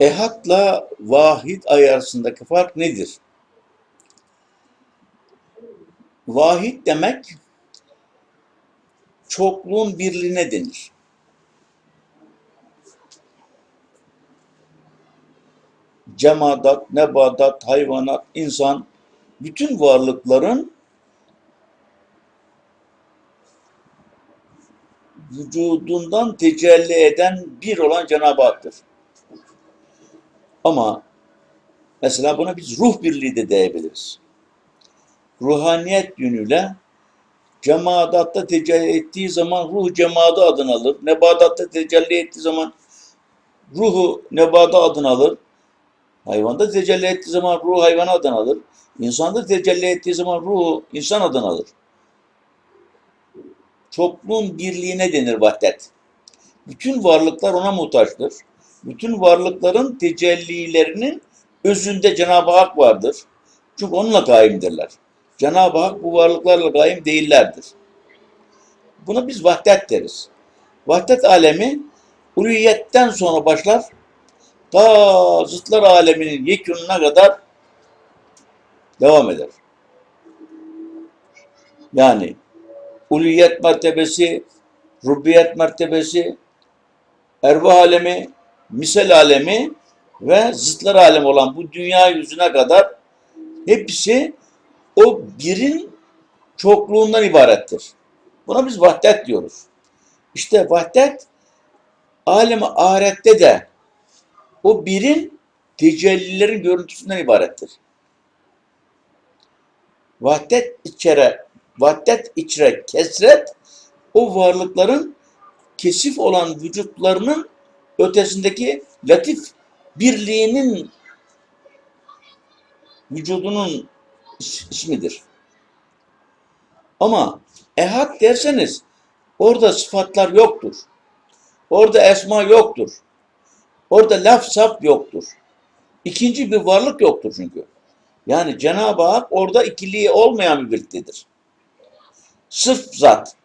Ehadla vahid ay arasındaki fark nedir? Vahid demek çokluğun birliğine denir. Cemadat, nebadat, hayvanat, insan, bütün varlıkların vücudundan tecelli eden bir olan Cenab-ı Hak'tır. Ama mesela buna biz ruh birliği de diyebiliriz. Ruhaniyet yönüyle cemadatta tecelli ettiği zaman ruh cemadı adını alır. Nebadatta tecelli ettiği zaman ruhu nebada adını alır. Hayvanda tecelli ettiği zaman ruh hayvan adını alır. İnsanda tecelli ettiği zaman ruhu insan adını alır. Çokluğun birliğine denir vahdet. Bütün varlıklar ona muhtaçtır. Bütün varlıkların tecellilerinin özünde Cenab-ı Hak vardır. Çünkü onunla kaimdirler. Cenab-ı Hak bu varlıklarla kaim değillerdir. Buna biz vahdet deriz. Vahdet alemi uluhiyetten sonra başlar. Ta zıtlar aleminin yekününe kadar devam eder. Yani uluyet mertebesi, rububiyet mertebesi, ervah alemi, misal alemi ve zıtlar alemi olan bu dünya yüzüne kadar hepsi o birin çokluğundan ibarettir. Buna biz vahdet diyoruz. İşte vahdet alemi ahirette de o birin tecellilerin görüntüsünden ibarettir. Vahdet içere, vahdet içre kesret o varlıkların kesif olan vücutlarının ötesindeki latif birliğinin vücudunun is- ismidir. Ama ehad derseniz orada sıfatlar yoktur. Orada esma yoktur. Orada laf saf yoktur. İkinci bir varlık yoktur çünkü. Yani Cenab-ı Hak orada ikiliği olmayan bir birliktedir. Sırf zat.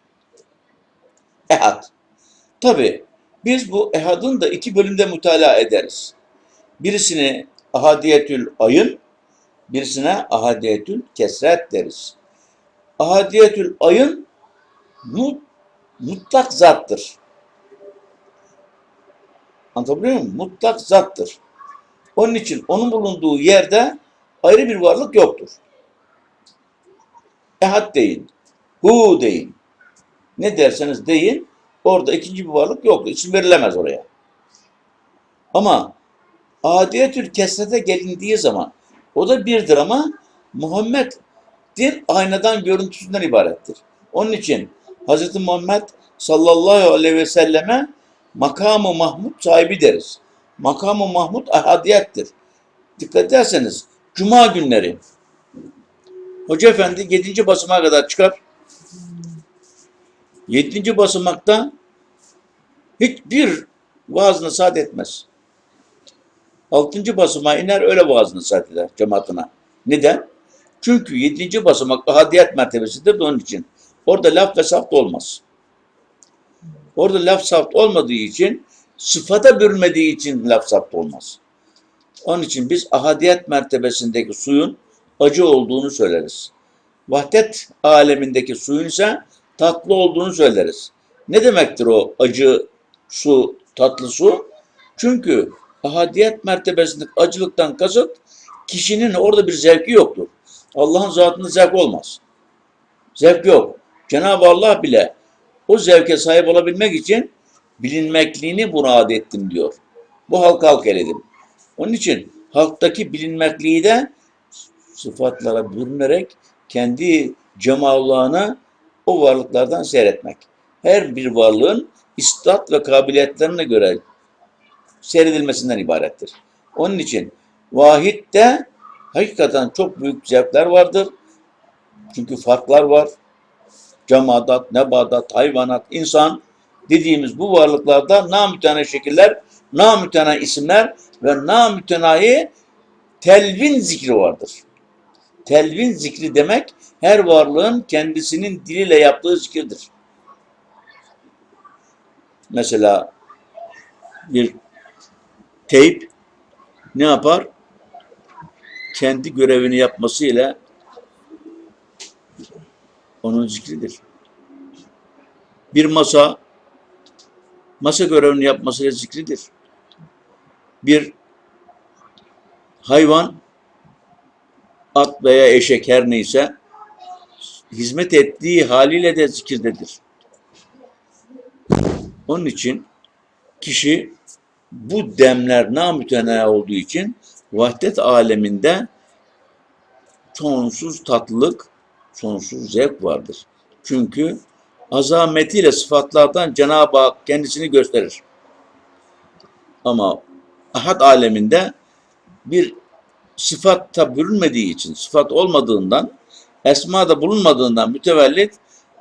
Ehad. Tabi biz bu ehadın da iki bölümde mütalaa ederiz. Birisini ahadiyetül ayın, birisine ahadiyetül kesret deriz. Ahadiyetül ayın mut, mutlak zattır. Anlatabiliyor muyum? Mutlak zattır. Onun için onun bulunduğu yerde ayrı bir varlık yoktur. Ehad deyin. Hu deyin. Ne derseniz deyin. Orada ikinci bir varlık yok. İsim verilemez oraya. Ama adiyetül kesrete gelindiği zaman o da birdir ama Muhammed'dir aynadan görüntüsünden ibarettir. Onun için Hz. Muhammed sallallahu aleyhi ve selleme makamı Mahmud sahibi deriz. Makamı Mahmud ahadiyettir. Dikkat ederseniz Cuma günleri Hoca Efendi 7. basıma kadar çıkar. 7. basamakta hiçbir vaazını saat etmez. 6. basıma iner öyle vaazını saat eder cemaatine. Neden? Çünkü 7. basamak ahadiyet mertebesidir onun için. Orada laf ve saft olmaz. Orada laf saft olmadığı için sıfata bürünmediği için laf saft olmaz. Onun için biz ahadiyet mertebesindeki suyun acı olduğunu söyleriz. Vahdet alemindeki suyun ise tatlı olduğunu söyleriz. Ne demektir o acı su, tatlı su? Çünkü ahadiyet mertebesindeki acılıktan kasıt kişinin orada bir zevki yoktur. Allah'ın zatında zevk olmaz. Zevk yok. Cenab-ı Allah bile o zevke sahip olabilmek için bilinmekliğini murad ettim diyor. Bu halka halk eledim. Onun için halktaki bilinmekliği de sıfatlara bürünerek kendi cemalullahını o varlıklardan seyretmek. Her bir varlığın istat ve kabiliyetlerine göre seyredilmesinden ibarettir. Onun için vahitte hakikaten çok büyük zevkler vardır. Çünkü farklar var. Cemadat, nebadat, hayvanat, insan dediğimiz bu varlıklarda namütene şekiller, namütene isimler ve namütenahi telvin zikri vardır. Telvin zikri demek her varlığın kendisinin diliyle yaptığı zikirdir. Mesela bir teyp ne yapar? Kendi görevini yapmasıyla onun zikridir. Bir masa masa görevini yapmasıyla zikridir. Bir hayvan veya eşek her neyse hizmet ettiği haliyle de zikirdedir. Onun için kişi bu demler namütena olduğu için vahdet aleminde sonsuz tatlılık, sonsuz zevk vardır. Çünkü azametiyle sıfatlardan Cenab-ı Hak kendisini gösterir. Ama ahad aleminde bir sıfatta bürünmediği için, sıfat olmadığından, esmada bulunmadığından mütevellit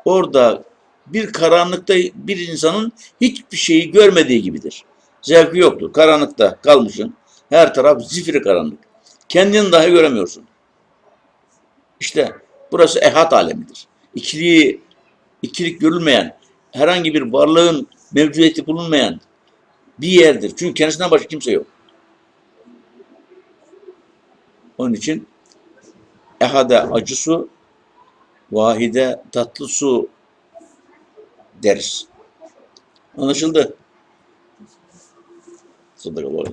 orada bir karanlıkta bir insanın hiçbir şeyi görmediği gibidir. Zevki yoktur. Karanlıkta kalmışsın. Her taraf zifiri karanlık. Kendini dahi göremiyorsun. İşte burası ehad alemidir. İkiliği, ikilik görülmeyen, herhangi bir varlığın mevcudiyeti bulunmayan bir yerdir. Çünkü kendisinden başka kimse yok. Onun için ehade acı su, vahide tatlı su deriz. Anlaşıldı. Sadakallahu